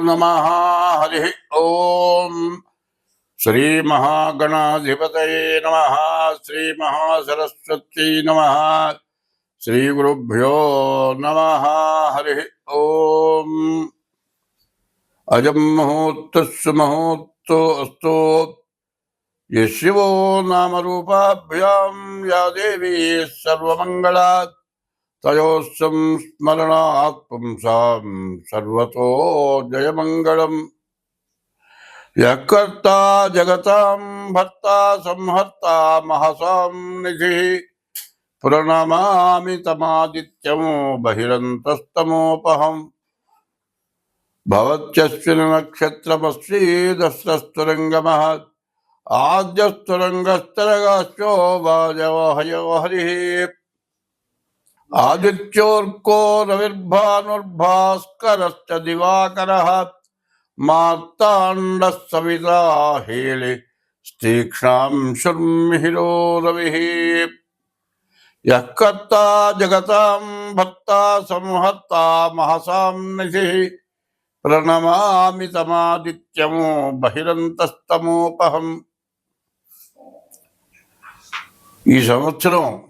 नम, हरि ओम। श्री महागणाधिपत नम श्री महासरस्वती नम श्री गुरुभ्यो नम, हरि ओम। अजम ॐ अजं अस्तो। ये शिवो नाम रूपाभ्याम या देवी सर्वमंगला तयोस्म स्मरणात् पुंसां सर्वतो जयमङ्गलम्। यः कर्ता जगतां, भर्ता संहर्ता, महसां निधि प्रणमा तमादित्यमो बहिरन्तस्तमोपहम्। भवत्यश्विनक्षत्रमस्त्रीदस्रस्तुरङ्गमः आद्यस्तुरङ्गस्तरगाश्चो वाजवहयो हरि। ఆద్యస్తురంగస్తరగాశ్చో వాజవహయో హరి ఆదిత్యోర్కో రవిర్భానుర్భాస్కరశ్చ దివాకరः మార్తాండ సవితా హేళి స్తీక్షాంశుర్మిహిరో రవిः యః కర్తా జగతాం భర్తా సంహర్తా మహసాం నిధిः ప్రణమామి తమాదిత్యము బహిరంతస్తమోపహం ఈ సంవత్సరం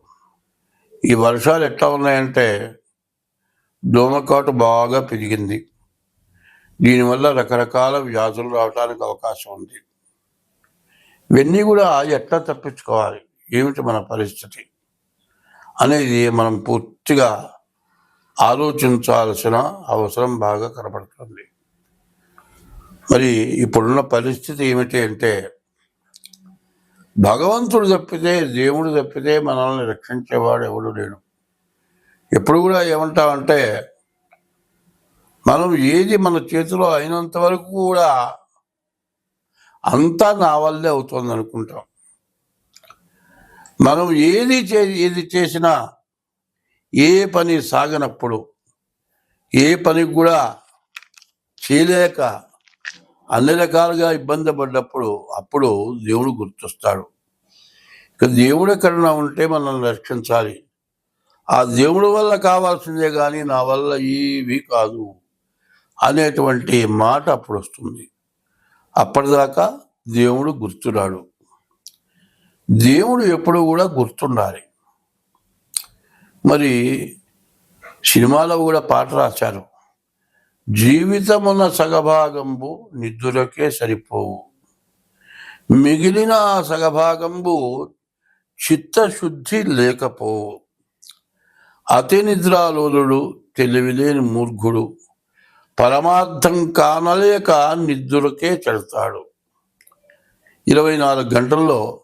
ఈ వర్షాలు ఎట్లా ఉన్నాయంటే దోమకాటు బాగా పెరిగింది. దీనివల్ల రకరకాల వ్యాధులు రావడానికి అవకాశం ఉంది. ఇవన్నీ కూడా ఎట్లా తప్పించుకోవాలి? ఏమిటి మన పరిస్థితి? అనేది మనం పూర్తిగా ఆలోచించాల్సిన అవసరం బాగా కనపడుతుంది. మరి ఇప్పుడున్న పరిస్థితి ఏమిటి అంటే భగవంతుడు తప్పితే దేవుడు తప్పితే మనల్ని రక్షించేవాడు ఎవడు లేడు. ఎప్పుడు కూడా ఏమంటామంటే మనం ఏది మన చేతిలో అయినంత వరకు కూడా అంతా నా వల్లే అవుతుంది అనుకుంటాం మనం ఏది చే ఏది చేసినా ఏ పని సాగనప్పుడు ఏ పనికి కూడా చేయలేక అన్ని రకాలుగా ఇబ్బంది పడ్డప్పుడు అప్పుడు దేవుడు గుర్తొస్తాడు. ఇక దేవుడి ఎక్కడన్నా ఉంటే మనల్ని రక్షించాలి. ఆ దేవుడి వల్ల కావాల్సిందే కానీ నా వల్ల ఏవి కాదు అనేటువంటి మాట అప్పుడు వస్తుంది. అప్పటిదాకా దేవుడు గుర్తురాడు. దేవుడు ఎప్పుడు కూడా గుర్తుండాలి. మరి సినిమాలో కూడా పాట రాశారు. జీవితమున సగభాగంబు నిద్దులకే సరిపోవు. మిగిలిన ఆ సగభాగంబు చిత్తశుద్ధి లేకపోవు. అతి నిద్రాలోలుడు తెలివిలేని మూర్ఘుడు పరమార్థం కానలేక నిద్రకే చెడతాడు. ఇరవై నాలుగు గంటల్లో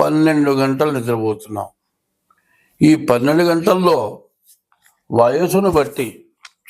పన్నెండు గంటలు నిద్రపోతున్నాం. ఈ పన్నెండు గంటల్లో వయసును బట్టి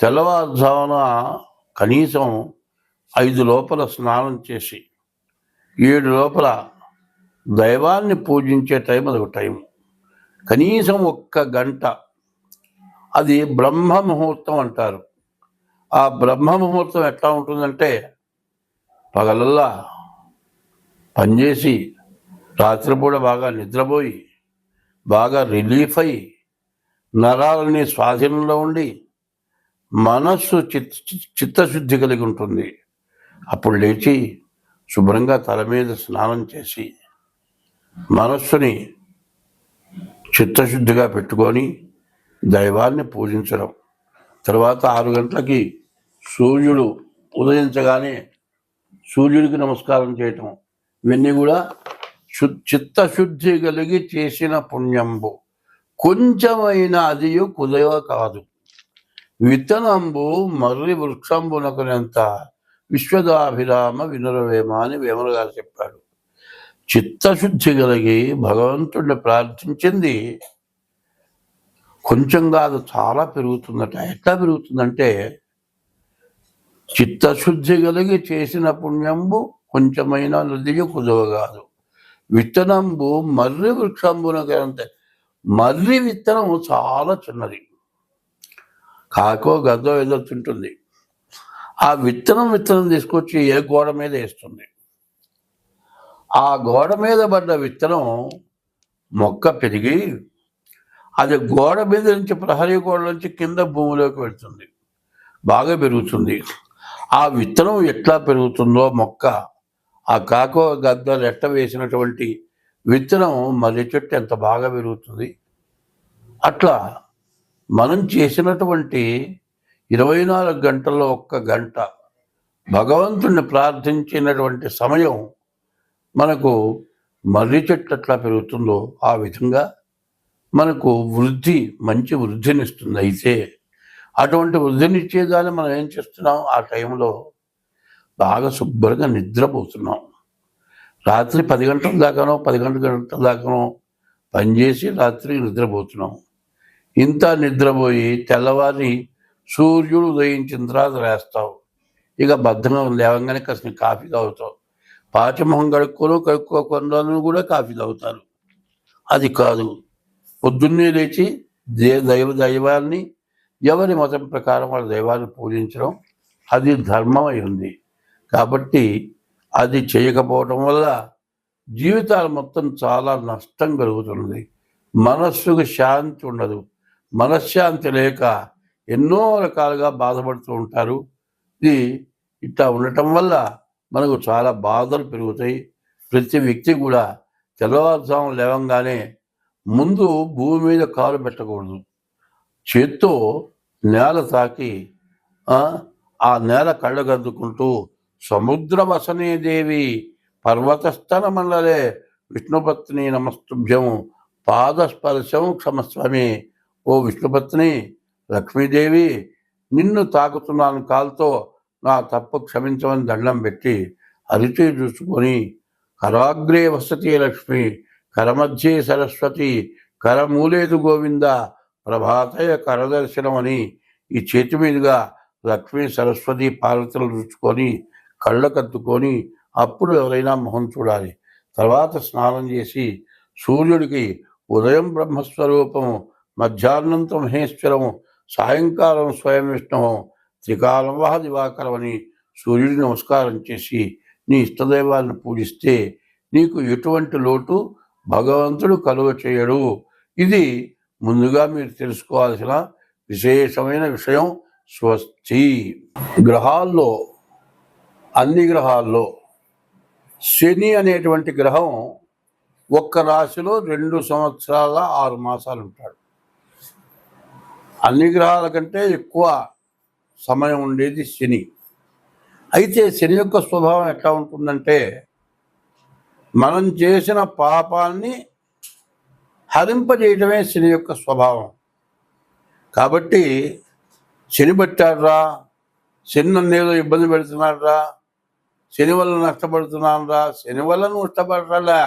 తెల్లవారుజామున కనీసం ఐదు లోపల స్నానం చేసి ఏడు లోపల దైవాన్ని పూజించే టైం అది ఒక టైం కనీసం ఒక్క గంట. అది బ్రహ్మ ముహూర్తం అంటారు. ఆ బ్రహ్మ ముహూర్తం ఎట్లా ఉంటుందంటే పగలల్లా పనిచేసి రాత్రిపూట బాగా నిద్రపోయి బాగా రిలీఫ్ అయ్యి నరాలని స్వాధీనంలో ఉండి మనస్సు చిత్ చిత్తశుద్ధి కలిగి ఉంటుంది. అప్పుడు లేచి శుభ్రంగా తల మీద స్నానం చేసి మనస్సుని చిత్తశుద్ధిగా పెట్టుకొని దైవాన్ని పూజించడం. తర్వాత ఆరు గంటలకి సూర్యుడు ఉదయించగానే సూర్యుడికి నమస్కారం చేయటం. ఇవన్నీ కూడా శు చిత్తశుద్ధి కలిగి చేసిన పుణ్యంబు. కొంచెమైన అది కుదయో కాదు. విత్తనంబు మర్రి వృక్షంబునకునంత? విశ్వదాభిరామ వినురవేమ అని వేమన గారు చెప్పాడు చిత్తశుద్ధి కలిగి భగవంతుడిని ప్రార్థించింది కొంచెం కాదు చాలా పెరుగుతుందట. ఎట్లా పెరుగుతుందంటే చిత్తశుద్ధి కలిగి చేసిన పుణ్యంబు కొంచెమైన నదియు కుదవ కాదు విత్తనంబు మర్రి వృక్షంబునకంత మర్రి విత్తనం చాలా చిన్నది. కాకో గద్దో ఏదో తింటుంది. ఆ విత్తనం విత్తనం తీసుకొచ్చి ఏ గోడ మీద వేస్తుంది. ఆ గోడ మీద పడ్డ విత్తనం మొక్క పెరిగి అది గోడ మీద నుంచి ప్రహరీ గోడ నుంచి కింద భూమిలోకి వెళ్తుంది. బాగా పెరుగుతుంది. ఆ విత్తనం ఎట్లా పెరుగుతుందో మొక్క ఆ కాకో గద్దలు ఎట్ట వేసినటువంటి విత్తనం మర్రి చెట్టు ఎంత బాగా పెరుగుతుంది. అట్లా మనం చేసినటువంటి ఇరవై నాలుగు గంటల్లో ఒక్క గంట భగవంతుణ్ణి ప్రార్థించినటువంటి సమయం మనకు మర్రి చెట్టు ఎట్లా పెరుగుతుందో ఆ విధంగా మనకు వృద్ధి మంచి వృద్ధినిస్తుంది. అయితే అటువంటి వృద్ధినిచ్చేదాన్ని మనం ఏం చేస్తున్నాం? ఆ టైంలో బాగా శుభ్రంగా నిద్రపోతున్నాం. రాత్రి పది గంటల దాకానో పది గంటల గంటల దాకానో పనిచేసి రాత్రి నిద్రపోతున్నాం. ఇంత నిద్రపోయి తెల్లవారి సూర్యుడు ఉదయించిన తర్వాత రాస్తావు ఇక బద్ధంగా లేవంగానే కాసిన కాఫీ తాగుతావు. పాచమొహం కడుక్కోను కడుక్కోకుండా కూడా కాఫీ తాగుతారు. అది కాదు. పొద్దున్నే లేచి దే దైవ దైవాన్ని ఎవరి మతం ప్రకారం వాళ్ళ దైవాన్ని పూజించడం అది ధర్మం అయి ఉంది. కాబట్టి అది చేయకపోవడం వల్ల జీవితాలు మొత్తం చాలా నష్టం కలుగుతుంది. మనస్సుకు శాంతి ఉండదు. మనశ్శాంతి లేక ఎన్నో రకాలుగా బాధపడుతూ ఉంటారు. ఇది ఇట్లా ఉండటం వల్ల మనకు చాలా బాధలు పెరుగుతాయి. ప్రతి వ్యక్తి కూడా తెల్లవారుజాము లేవంగానే ముందు భూమి మీద కాలు పెట్టకూడదు. చేత్తో నేల తాకి ఆ, నేల కళ్ళగద్దుకుంటూ సముద్ర వసనేదేవి పర్వతస్థన మండలే విష్ణుపత్ని నమస్తుభ్యం పాదస్పర్శం క్షమస్వామి ఓ విష్ణుపత్ని లక్ష్మీదేవి నిన్ను తాకుతున్నాను కాలుతో నా తప్పు క్షమించమని దండం పెట్టి అరిచే చూసుకొని కరాగ్రే వసతి లక్ష్మి కరమధ్యే సరస్వతి కరమూలేదు గోవింద ప్రభాతయ కరదర్శనం అని ఈ చేతి మీదుగా లక్ష్మీ సరస్వతి పార్వతులు రుచుకొని కళ్ళకత్తుకొని అప్పుడు ఎవరైనా మొహం చూడాలి. తర్వాత స్నానం చేసి సూర్యుడికి ఉదయం బ్రహ్మస్వరూపము మధ్యాహ్నం మహేశ్వరము సాయంకాలం స్వయం విష్ణువు త్రికాలం వహ దివాకరమని నమస్కారం చేసి నీ ఇష్టదైవాలను పూజిస్తే నీకు ఎటువంటి లోటు భగవంతుడు కలువ చేయడు. ఇది ముందుగా మీరు తెలుసుకోవాల్సిన విశేషమైన విషయం స్వస్తి. గ్రహాల్లో అన్ని గ్రహాల్లో శని అనేటువంటి గ్రహం ఒక్క రాశిలో రెండు సంవత్సరాల ఆరు మాసాలు ఉంటాడు. అన్ని గ్రహాల కంటే ఎక్కువ సమయం ఉండేది శని. అయితే శని యొక్క స్వభావం ఎట్లా ఉంటుందంటే మనం చేసిన పాపాన్ని హరింపజేయటమే శని యొక్క స్వభావం. కాబట్టి శని పట్టాడురా శని నన్ను ఏదో ఇబ్బంది పెడుతున్నాడురా శని వల్ల నష్టపడుతున్నానురా శని వల్ల నువ్వు నష్టపడరా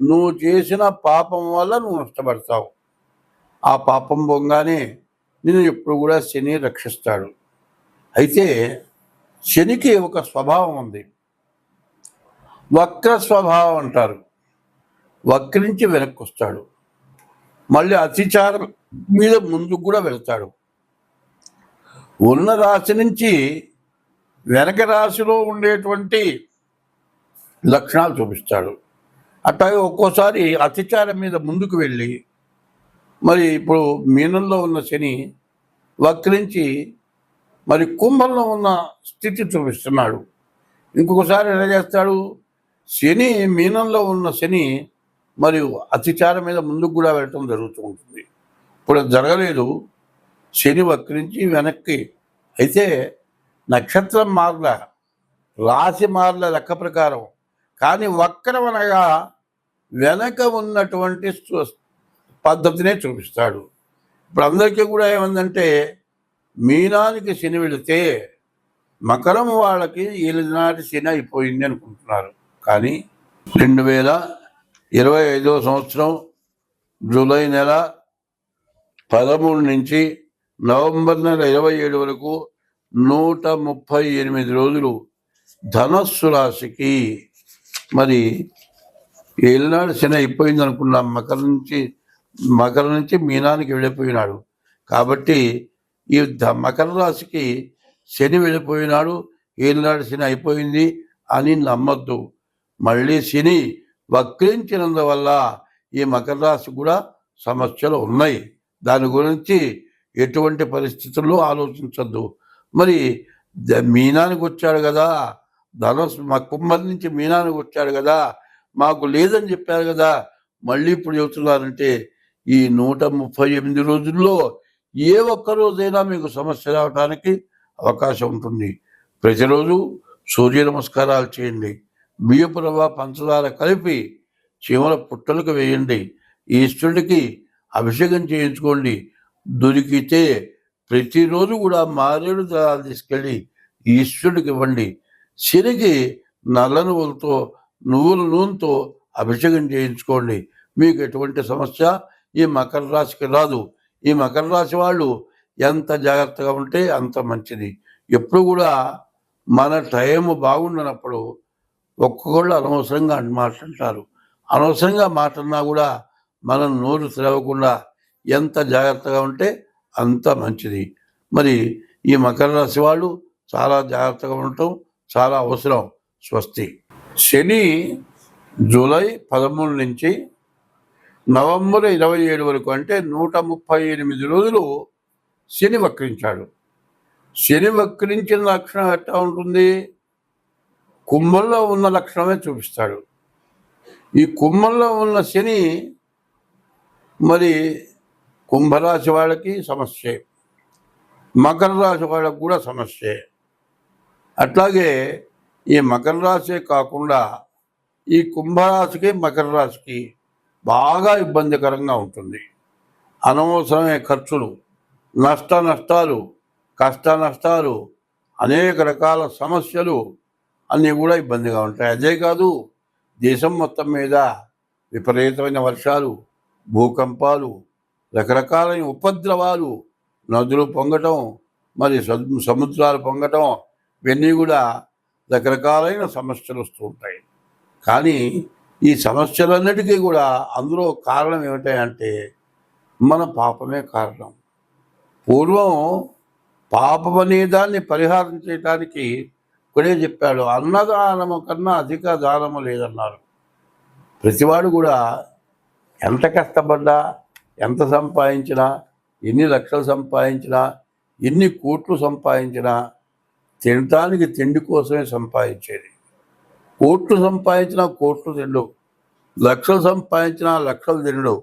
నువ్వు చేసిన పాపం వల్ల నువ్వు నష్టపడతావు. ఆ పాపం పొంగానే నిన్ను ఎప్పుడు కూడా శని రక్షిస్తాడు. అయితే శనికి ఒక స్వభావం ఉంది. వక్ర స్వభావం అంటారు. వక్రించి వెనక్కి వస్తాడు. మళ్ళీ అతిచారం మీద ముందుకు కూడా వెళ్తాడు. ఉన్న రాశి నుంచి వెనక రాశిలో ఉండేటువంటి లక్షణాలు చూపిస్తాడు. అట్లాగే ఒక్కోసారి అతిచారం మీద ముందుకు వెళ్ళి మరి ఇప్పుడు మీనంలో ఉన్న శని వక్రించి మరి కుంభంలో ఉన్న స్థితి చూపిస్తున్నాడు. ఇంకొకసారి ఎలా చేస్తాడు? శని మీనంలో ఉన్న శని మరియు అతిచారం మీద ముందుకు కూడా వెళ్ళటం జరుగుతూ ఉంటుంది. ఇప్పుడు జరగలేదు. శని వక్రించి వెనక్కి. అయితే నక్షత్రం మార్ల రాశి మార్ల లెక్క ప్రకారం కానీ వక్రం అనగా వెనక ఉన్నటువంటి పద్ధతినే చూపిస్తాడు. ఇప్పుడు అందరికీ కూడా ఏమందంటే మీనానికి శని వెళితే మకరం వాళ్ళకి ఈనాటి శని అయిపోయింది అనుకుంటున్నారు. కానీ రెండు వేల ఇరవై ఐదవ సంవత్సరం జూలై నెల పదమూడు నుంచి నవంబర్ నెల ఇరవై ఏడు వరకు నూట ముప్పై ఎనిమిది రోజులు ధనస్సు రాశికి మరి ఏలినాడు శని అయిపోయింది అనుకున్నాం. మకర నుంచి మకర నుంచి మీనానికి వెళ్ళిపోయినాడు. కాబట్టి ఈ మకర రాశికి శని వెళ్ళిపోయినాడు. ఏలినాడు శని అయిపోయింది అని నమ్మద్దు. మళ్ళీ శని వక్రించినందువల్ల ఈ మకర రాశి కూడా సమస్యలు ఉన్నాయి. దాని గురించి ఎటువంటి పరిస్థితుల్లో ఆలోచించద్దు. మరి ద- మీనానికి వచ్చాడు కదా. ధనుసు మా కుంభం నుంచి మీనానికి వచ్చాడు కదా. మాకు లేదని చెప్పారు కదా. మళ్ళీ ఇప్పుడు చెబుతున్నారంటే ఈ నూట ముప్పై ఎనిమిది రోజుల్లో ఏ ఒక్క రోజైనా మీకు సమస్య రావడానికి అవకాశం ఉంటుంది. ప్రతిరోజు సూర్య నమస్కారాలు చేయండి. బియ్యపురవ పంచదార కలిపి చీమల పుట్టలకు వేయండి. ఈశ్వరుడికి అభిషేకం చేయించుకోండి. దొరికితే ప్రతిరోజు కూడా మారేడు దళాలు తీసుకెళ్ళి ఈశ్వరుడికి ఇవ్వండి. శనికి నల్ల నువ్వులతో నువ్వుల నూనెతో అభిషేకం చేయించుకోండి. మీకు ఎటువంటి సమస్య ఈ మకర రాశికి రాదు. ఈ మకర రాశి వాళ్ళు ఎంత జాగ్రత్తగా ఉంటే అంత మంచిది. ఎప్పుడు కూడా మన టైం బాగుండనప్పుడు ఒక్కొక్కళ్ళు అనవసరంగా మాట్లాడతారు. అనవసరంగా మాట్లాడినా కూడా మనం నోరు తెరవకుండా ఎంత జాగ్రత్తగా ఉంటే అంత మంచిది. మరి ఈ మకర రాశి వాళ్ళు చాలా జాగ్రత్తగా ఉండటం చాలా అవసరం. స్వస్తి. శని జూలై పదమూడు నుంచి నవంబర్ ఇరవై ఏడు వరకు అంటే నూట ముప్పై ఎనిమిది రోజులు శని వక్రించాడు. శని వక్రించిన లక్షణం ఎట్లా ఉంటుంది? కుంభంలో ఉన్న లక్షణమే చూపిస్తాడు. ఈ కుంభంలో ఉన్న శని మరి కుంభరాశి వాళ్ళకి సమస్యే. మకర రాశి వాళ్ళకు కూడా సమస్యే. అట్లాగే ఈ మకర రాశి కాకుండా ఈ కుంభరాశికి మకర రాశికి బాగా ఇబ్బందికరంగా ఉంటుంది. అనవసరమైన ఖర్చులు నష్ట నష్టాలు కష్ట నష్టాలు అనేక రకాల సమస్యలు అన్నీ కూడా ఇబ్బందిగా ఉంటాయి. అదే కాదు దేశం మొత్తం మీద విపరీతమైన వర్షాలు భూకంపాలు రకరకాలైన ఉపద్రవాలు నదులు పొంగటం మరి సముద్రాలు పొంగటం ఇవన్నీ కూడా రకరకాలైన సమస్యలు వస్తూ ఉంటాయి. కానీ ఈ సమస్యలన్నిటికీ కూడా అందులో కారణం ఏమిటంటే మన పాపమే కారణం. పూర్వం పాపం అనే దాన్ని పరిహారం చేయటానికి ఇక్కడే చెప్పాడు అన్నదానము కన్నా అధిక దానము లేదన్నారు. ప్రతివాడు కూడా ఎంత కష్టపడ్డా ఎంత సంపాదించినా ఎన్ని లక్షలు సంపాదించినా ఎన్ని కోట్లు సంపాదించినా తినటానికి తిండి కోసమే సంపాదించేది. కోట్లు సంపాదించిన కోట్లు తిండు లక్షలు సంపాదించిన లక్షలు తినడు.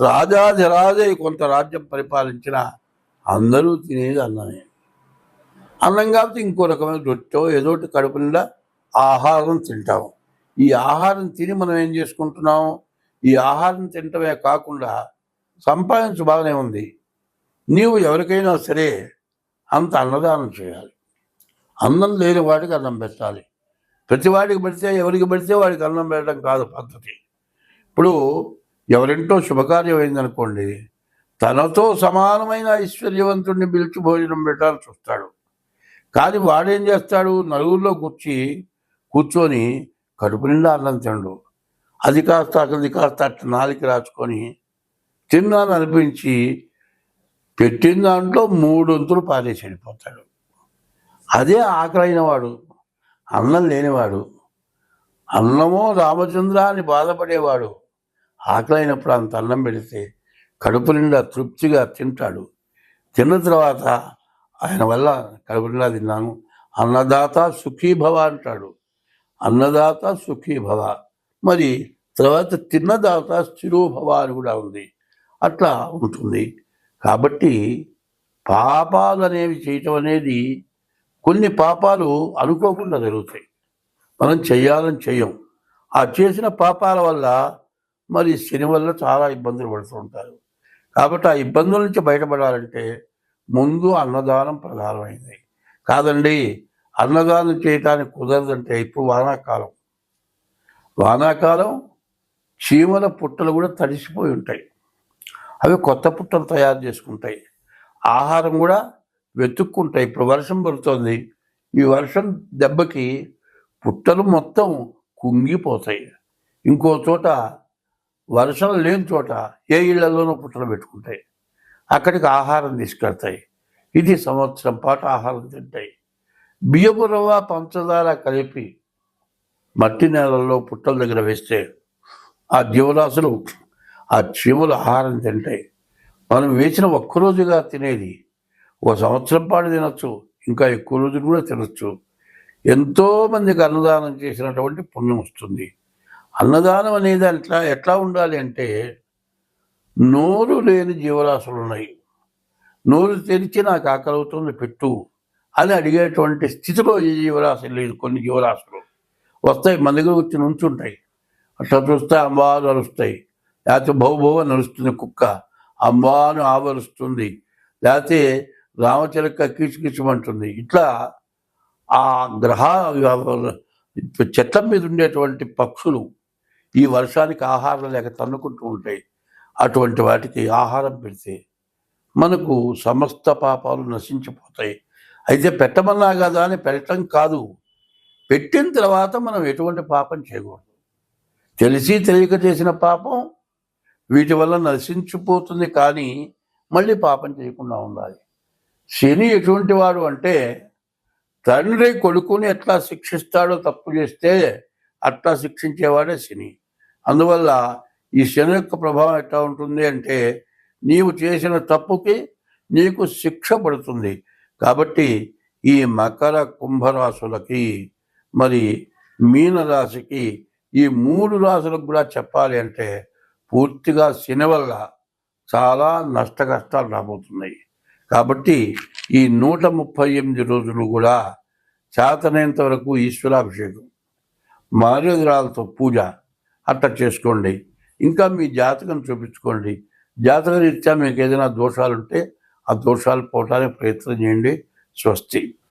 రాజాధిరాజే కొంత రాజ్యం పరిపాలించిన అందరూ తినేది అన్నమే. అన్నం కాబట్టి ఇంకో రకమైన రొట్టె ఏదో కడుపు నిండా ఆహారం తింటాము. ఈ ఆహారం తిని మనం ఏం చేసుకుంటున్నాం ఈ ఆహారం తినటమే కాకుండా సంపాదించు బాగానే ఉంది. నీవు ఎవరికైనా సరే అంత అన్నదానం చేయాలి. అన్నం లేని వాడికి అన్నం పెట్టాలి. ప్రతి వాడికి పెడితే ఎవరికి పెడితే వాడికి అన్నం పెట్టడం కాదు పద్ధతి. ఇప్పుడు ఎవరింటో శుభకార్యం అయిందనుకోండి తనతో సమానమైన ఐశ్వర్యవంతుడిని పిలిచి భోజనం పెట్టాలని చూస్తాడు కానీ వాడేం చేస్తాడు? నలుగురిలో కూర్చి కూర్చొని కడుపు నిండా అన్నం తినడు అది కాస్త అది కాస్త అట్ట నాలికి రాచుకొని తిన్నాను అనిపించి పెట్టిన దాంట్లో మూడొంతులు పారేసి వెళ్ళిపోతాడు. అదే ఆకలైన వాడు. అన్నం లేనివాడు అన్నమో రామచంద్ర అని బాధపడేవాడు. ఆకలైనప్పుడు అంత అన్నం పెడితే కడుపు నిండా తృప్తిగా తింటాడు. తిన్న తర్వాత ఆయన వల్ల కడుపు నిండా తిన్నాను. అన్నదాత సుఖీభవ అంటాడు. అన్నదాత సుఖీభవ మరి తర్వాత తిన్నదాత స్థిరోభవ అని కూడా ఉంది. అట్లా ఉంటుంది. కాబట్టి పాపాలు అనేవి చేయటం అనేది కొన్ని పాపాలు అనుకోకుండా జరుగుతాయి. మనం చేయాలని చెయ్యం ఆ చేసిన పాపాల వల్ల మరి శని వల్ల చాలా ఇబ్బందులు పడుతూ ఉంటారు. కాబట్టి ఆ ఇబ్బందుల నుంచి బయటపడాలంటే ముందు అన్నదానం ప్రధానమైంది కాదండి అన్నదానం చేయటానికి కుదరదంటే ఇప్పుడు వానాకాలం. వానాకాలం చీమల పుట్టలు కూడా తడిసిపోయి ఉంటాయి. అవి కొత్త పుట్టలు తయారు చేసుకుంటాయి. ఆహారం కూడా వెతుక్కుంటాయి ఇప్పుడు వర్షం పడుతుంది. ఈ వర్షం దెబ్బకి పుట్టలు మొత్తం కుంగిపోతాయి. ఇంకో చోట వర్షం లేని చోట ఏ ఇళ్ళలోనూ పుట్టలు పెట్టుకుంటాయి. అక్కడికి ఆహారం తీసుకెళ్తాయి. ఇది సంవత్సరం పాటు ఆహారం తింటాయి. బియ్యపు రవ్వ పంచదార కలిపి మట్టి నేలల్లో పుట్టల దగ్గర వేస్తే ఆ జీవరాశులు ఆ చీమలు ఆహారం తింటాయి. మనం వేసిన ఒక్కరోజుగా తినేది ఒక సంవత్సరం పాటు తినచ్చు ఇంకా ఎక్కువ రోజులు కూడా తినొచ్చు. ఎంతోమందికి అన్నదానం చేసినటువంటి పుణ్యం వస్తుంది. అన్నదానం అనేది అట్లా ఎట్లా ఉండాలి అంటే నోరు లేని జీవరాశులు ఉన్నాయి. నోరు తెరిచి నాకు ఆకలి అవుతుంది పెట్టు అని అడిగేటువంటి స్థితిలో ఈ జీవరాశులు లేదు కొన్ని జీవరాశులు. వస్తాయి మన దగ్గర వచ్చి నుంచుంటాయి. అట్లా చూస్తే అంబాను అరుస్తాయి. లేకపోతే భౌభవ బహు అని అరుస్తుంది కుక్క. అంబాను ఆవరుస్తుంది. లేకపోతే రామచిలక కీచుకిచమంటుంది. ఇట్లా ఆ గ్రహ చెట్ల మీద ఉండేటువంటి పక్షులు ఈ వర్షానికి ఆహారం లేక తన్నుకుంటూ ఉంటాయి అటువంటి వాటికి ఆహారం పెడితే మనకు సమస్త పాపాలు నశించిపోతాయి. అయితే పెట్టమన్నా కదా అని పెట్టడం కాదు. పెట్టిన తర్వాత మనం ఎటువంటి పాపం చేయకూడదు. తెలిసి తెలియక చేసిన పాపం వీటి వల్ల నశించిపోతుంది కానీ మళ్ళీ పాపం చేయకుండా ఉండాలి. శని ఎటువంటి వాడు అంటే తండ్రి కొడుకుని ఎట్లా శిక్షిస్తాడో తప్పు చేస్తే అట్లా శిక్షించేవాడే శని. అందువల్ల ఈ శని యొక్క ప్రభావం ఎట్లా ఉంటుంది అంటే నీవు చేసిన తప్పుకి నీకు శిక్ష పడుతుంది. కాబట్టి ఈ మకర కుంభరాశులకి మరి మీనరాశికి ఈ మూడు రాశులకు కూడా చెప్పాలి అంటే పూర్తిగా శని వల్ల చాలా నష్ట కష్టాలు రాబోతున్నాయి. కాబట్టి ఈ నూట ముప్పై ఎనిమిది రోజులు కూడా చేతనేంత వరకు ఈశ్వరాభిషేకం మారేదురాలతో పూజ అట్లా చేసుకోండి. ఇంకా మీ జాతకం చూపించుకోండి. జాతక రీత్యా మీకు ఏదైనా దోషాలు ఉంటే ఆ దోషాలు పోవటానికి ప్రయత్నం చేయండి. స్వస్తి.